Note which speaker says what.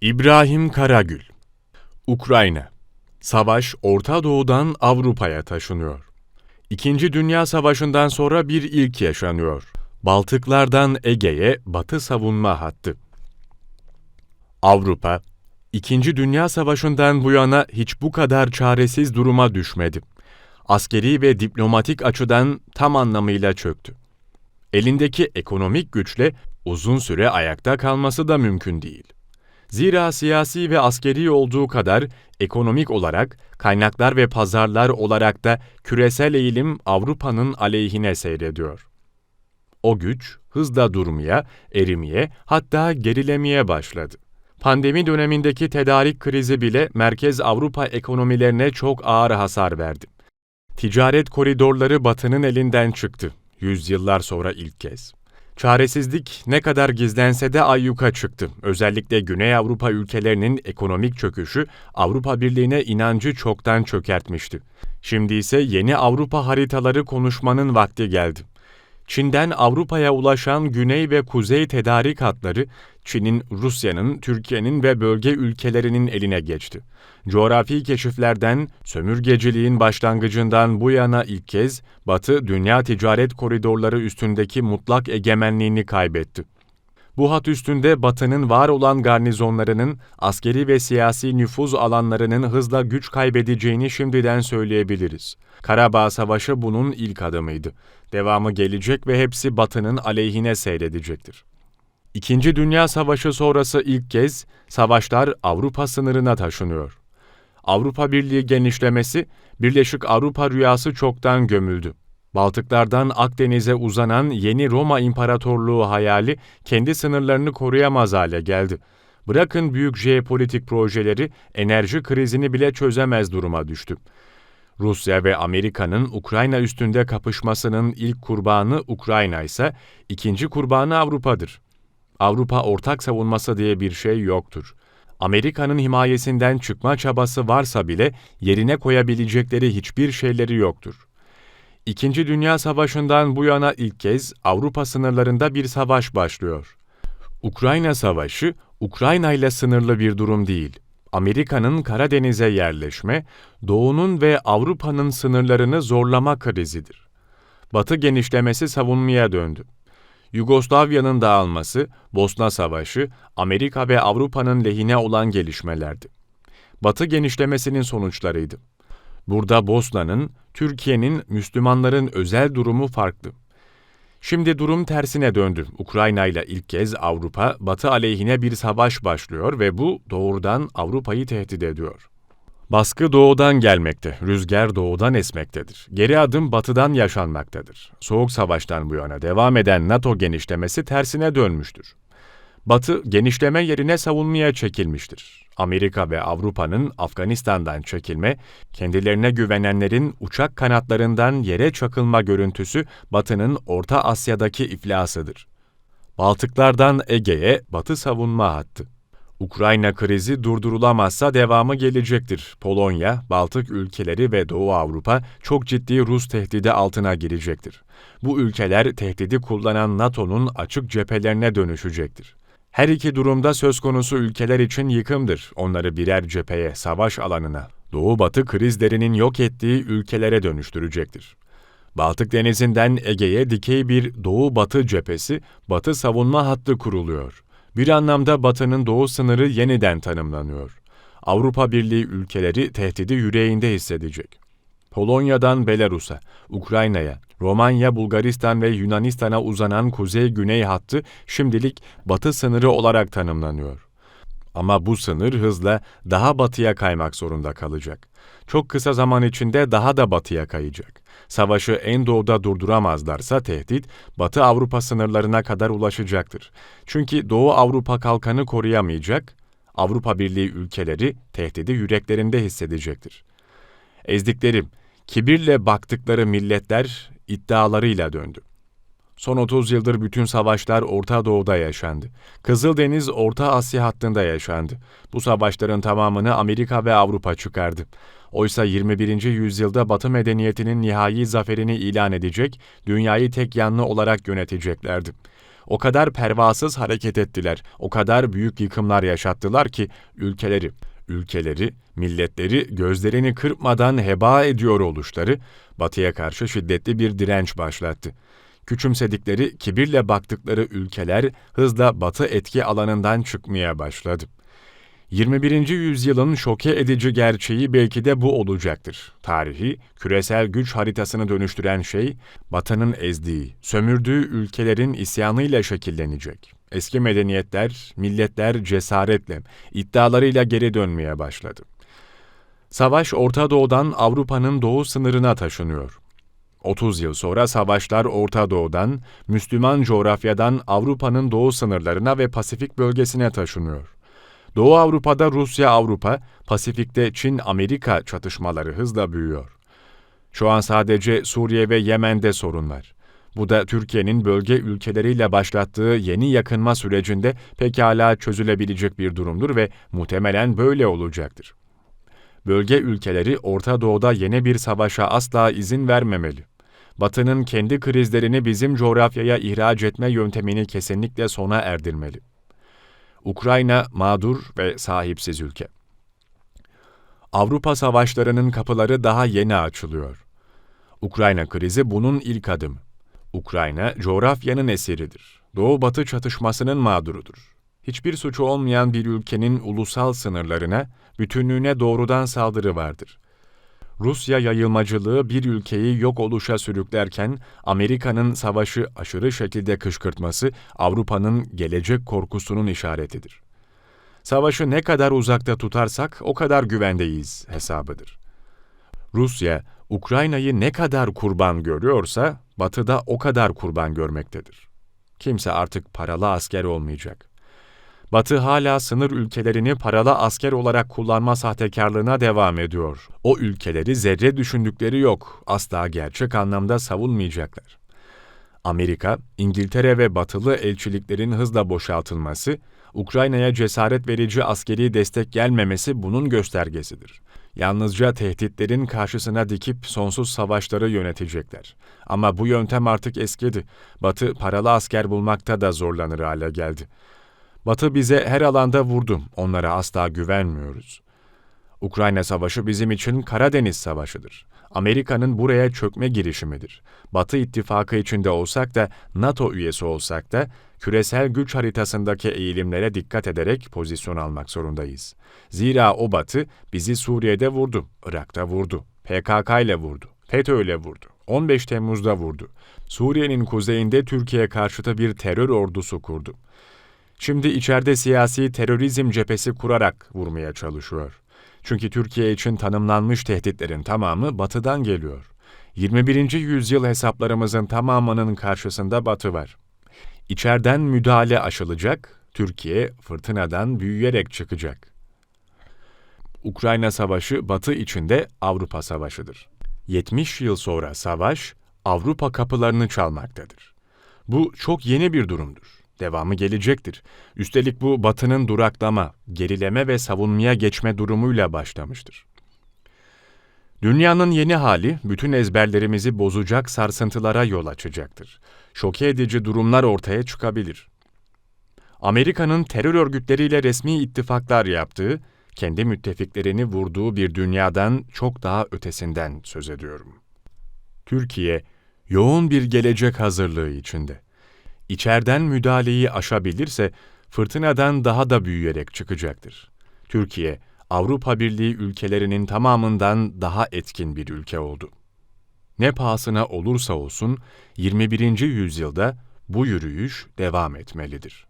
Speaker 1: İbrahim Karagül Ukrayna Savaş Orta Doğu'dan Avrupa'ya taşınıyor. İkinci Dünya Savaşı'ndan sonra bir ilk yaşanıyor. Baltıklardan Ege'ye batı savunma hattı. Avrupa, İkinci Dünya Savaşı'ndan bu yana hiç bu kadar çaresiz duruma düşmedi. Askeri ve diplomatik açıdan tam anlamıyla çöktü. Elindeki ekonomik güçle uzun süre ayakta kalması da mümkün değil. Zira siyasi ve askeri olduğu kadar ekonomik olarak, kaynaklar ve pazarlar olarak da küresel eğilim Avrupa'nın aleyhine seyrediyor. O güç hızla durmaya, erimeye, hatta gerilemeye başladı. Pandemi dönemindeki tedarik krizi bile Merkez Avrupa ekonomilerine çok ağır hasar verdi. Ticaret koridorları Batı'nın elinden çıktı, yüzyıllar sonra ilk kez. Çaresizlik ne kadar gizlense de ayyuka çıktı. Özellikle Güney Avrupa ülkelerinin ekonomik çöküşü Avrupa Birliği'ne inancı çoktan çökertmişti. Şimdi ise yeni Avrupa haritaları konuşmanın vakti geldi. Çin'den Avrupa'ya ulaşan güney ve kuzey tedarik hatları Çin'in, Rusya'nın, Türkiye'nin ve bölge ülkelerinin eline geçti. Coğrafi keşiflerden, sömürgeciliğin başlangıcından bu yana ilk kez Batı dünya ticaret koridorları üstündeki mutlak egemenliğini kaybetti. Bu hat üstünde Batı'nın var olan garnizonlarının, askeri ve siyasi nüfuz alanlarının hızla güç kaybedeceğini şimdiden söyleyebiliriz. Karabağ Savaşı bunun ilk adımıydı. Devamı gelecek ve hepsi Batı'nın aleyhine seyredecektir. İkinci Dünya Savaşı sonrası ilk kez savaşlar Avrupa sınırına taşınıyor. Avrupa Birliği genişlemesi, Birleşik Avrupa rüyası çoktan gömüldü. Baltıklardan Akdeniz'e uzanan yeni Roma İmparatorluğu hayali kendi sınırlarını koruyamaz hale geldi. Bırakın büyük jeopolitik projeleri, enerji krizini bile çözemez duruma düştü. Rusya ve Amerika'nın Ukrayna üstünde kapışmasının ilk kurbanı Ukrayna ise ikinci kurbanı Avrupa'dır. Avrupa ortak savunması diye bir şey yoktur. Amerika'nın himayesinden çıkma çabası varsa bile yerine koyabilecekleri hiçbir şeyleri yoktur. İkinci Dünya Savaşı'ndan bu yana ilk kez Avrupa sınırlarında bir savaş başlıyor. Ukrayna Savaşı, Ukrayna ile sınırlı bir durum değil. Amerika'nın Karadeniz'e yerleşme, Doğu'nun ve Avrupa'nın sınırlarını zorlama krizidir. Batı genişlemesi savunmaya döndü. Yugoslavya'nın dağılması, Bosna Savaşı, Amerika ve Avrupa'nın lehine olan gelişmelerdi. Batı genişlemesinin sonuçlarıydı. Burada Bosna'nın, Türkiye'nin, Müslümanların özel durumu farklı. Şimdi durum tersine döndü. Ukrayna ile ilk kez Avrupa, Batı aleyhine bir savaş başlıyor ve bu doğrudan Avrupa'yı tehdit ediyor. Baskı doğudan gelmekte, rüzgar doğudan esmektedir. Geri adım batıdan yaşanmaktadır. Soğuk savaştan bu yana devam eden NATO genişlemesi tersine dönmüştür. Batı genişleme yerine savunmaya çekilmiştir. Amerika ve Avrupa'nın Afganistan'dan çekilme, kendilerine güvenenlerin uçak kanatlarından yere çakılma görüntüsü Batı'nın Orta Asya'daki iflasıdır. Baltıklardan Ege'ye Batı savunma hattı. Ukrayna krizi durdurulamazsa devamı gelecektir. Polonya, Baltık ülkeleri ve Doğu Avrupa çok ciddi Rus tehdidi altına girecektir. Bu ülkeler tehdidi kullanan NATO'nun açık cephelerine dönüşecektir. Her iki durumda söz konusu ülkeler için yıkımdır. Onları birer cepheye, savaş alanına, Doğu-Batı krizlerinin yok ettiği ülkelere dönüştürecektir. Baltık Denizi'nden Ege'ye dikey bir Doğu-Batı cephesi, Batı savunma hattı kuruluyor. Bir anlamda Batı'nın doğu sınırı yeniden tanımlanıyor. Avrupa Birliği ülkeleri tehdidi yüreğinde hissedecek. Polonya'dan Belarus'a, Ukrayna'ya, Romanya, Bulgaristan ve Yunanistan'a uzanan kuzey-güney hattı şimdilik batı sınırı olarak tanımlanıyor. Ama bu sınır hızla daha batıya kaymak zorunda kalacak. Çok kısa zaman içinde daha da batıya kayacak. Savaşı en doğuda durduramazlarsa tehdit, Batı Avrupa sınırlarına kadar ulaşacaktır. Çünkü Doğu Avrupa kalkanı koruyamayacak, Avrupa Birliği ülkeleri tehdidi yüreklerinde hissedecektir. Ezdikleri, kibirle baktıkları milletler iddialarıyla döndü. Son 30 yıldır bütün savaşlar Orta Doğu'da yaşandı. Kızıldeniz Orta Asya hattında yaşandı. Bu savaşların tamamını Amerika ve Avrupa çıkardı. Oysa 21. yüzyılda Batı medeniyetinin nihai zaferini ilan edecek, dünyayı tek yanlı olarak yöneteceklerdi. O kadar pervasız hareket ettiler, o kadar büyük yıkımlar yaşattılar ki ülkeleri, ülkeleri, milletleri gözlerini kırpmadan heba ediyor oluşları, batıya karşı şiddetli bir direnç başlattı. Küçümsedikleri, kibirle baktıkları ülkeler hızla batı etki alanından çıkmaya başladı. 21. yüzyılın şoke edici gerçeği belki de bu olacaktır. Tarihi, küresel güç haritasını dönüştüren şey, Batı'nın ezdiği, sömürdüğü ülkelerin isyanıyla şekillenecek. Eski medeniyetler, milletler cesaretle, iddialarıyla geri dönmeye başladı. Savaş Orta Doğu'dan Avrupa'nın doğu sınırına taşınıyor. 30 yıl sonra savaşlar Orta Doğu'dan, Müslüman coğrafyadan Avrupa'nın doğu sınırlarına ve Pasifik bölgesine taşınıyor. Doğu Avrupa'da Rusya-Avrupa, Pasifik'te Çin-Amerika çatışmaları hızla büyüyor. Şu an sadece Suriye ve Yemen'de sorun var. Bu da Türkiye'nin bölge ülkeleriyle başlattığı yeni yakınma sürecinde pekala çözülebilecek bir durumdur ve muhtemelen böyle olacaktır. Bölge ülkeleri Orta Doğu'da yeni bir savaşa asla izin vermemeli. Batı'nın kendi krizlerini bizim coğrafyaya ihraç etme yöntemini kesinlikle sona erdirmeli. Ukrayna mağdur ve sahipsiz ülke. Avrupa savaşlarının kapıları daha yeni açılıyor. Ukrayna krizi bunun ilk adımı. Ukrayna coğrafyanın esiridir. Doğu-batı çatışmasının mağdurudur. Hiçbir suçu olmayan bir ülkenin ulusal sınırlarına, bütünlüğüne doğrudan saldırı vardır. Rusya yayılmacılığı bir ülkeyi yok oluşa sürüklerken Amerika'nın savaşı aşırı şekilde kışkırtması Avrupa'nın gelecek korkusunun işaretidir. Savaşı ne kadar uzakta tutarsak o kadar güvendeyiz hesabıdır. Rusya, Ukrayna'yı ne kadar kurban görüyorsa Batı'da o kadar kurban görmektedir. Kimse artık paralı asker olmayacak. Batı hala sınır ülkelerini paralı asker olarak kullanma sahtekarlığına devam ediyor. O ülkeleri zerre düşündükleri yok, asla gerçek anlamda savunmayacaklar. Amerika, İngiltere ve batılı elçiliklerin hızla boşaltılması, Ukrayna'ya cesaret verici askeri destek gelmemesi bunun göstergesidir. Yalnızca tehditlerin karşısına dikip sonsuz savaşları yönetecekler. Ama bu yöntem artık eskidi. Batı paralı asker bulmakta da zorlanır hale geldi. Batı bize her alanda vurdu, onlara asla güvenmiyoruz. Ukrayna Savaşı bizim için Karadeniz Savaşı'dır. Amerika'nın buraya çökme girişimidir. Batı ittifakı içinde olsak da, NATO üyesi olsak da, küresel güç haritasındaki eğilimlere dikkat ederek pozisyon almak zorundayız. Zira o Batı bizi Suriye'de vurdu, Irak'ta vurdu, PKK ile vurdu, FETÖ ile vurdu. 15 Temmuz'da vurdu. Suriye'nin kuzeyinde Türkiye karşıtı bir terör ordusu kurdu. Şimdi içeride siyasi terörizm cephesi kurarak vurmaya çalışıyor. Çünkü Türkiye için tanımlanmış tehditlerin tamamı batıdan geliyor. 21. yüzyıl hesaplarımızın tamamının karşısında batı var. İçeriden müdahale aşılacak, Türkiye fırtınadan büyüyerek çıkacak. Ukrayna Savaşı Batı içinde Avrupa Savaşı'dır. 70 yıl sonra savaş Avrupa kapılarını çalmaktadır. Bu çok yeni bir durumdur. Devamı gelecektir. Üstelik bu Batı'nın duraklama, gerileme ve savunmaya geçme durumuyla başlamıştır. Dünyanın yeni hali bütün ezberlerimizi bozacak sarsıntılara yol açacaktır. Şoke edici durumlar ortaya çıkabilir. Amerika'nın terör örgütleriyle resmi ittifaklar yaptığı, kendi müttefiklerini vurduğu bir dünyadan çok daha ötesinden söz ediyorum. Türkiye, yoğun bir gelecek hazırlığı içinde. İçeriden müdahaleyi aşabilirse fırtınadan daha da büyüyerek çıkacaktır. Türkiye, Avrupa Birliği ülkelerinin tamamından daha etkin bir ülke oldu. Ne pahasına olursa olsun 21. yüzyılda bu yürüyüş devam etmelidir.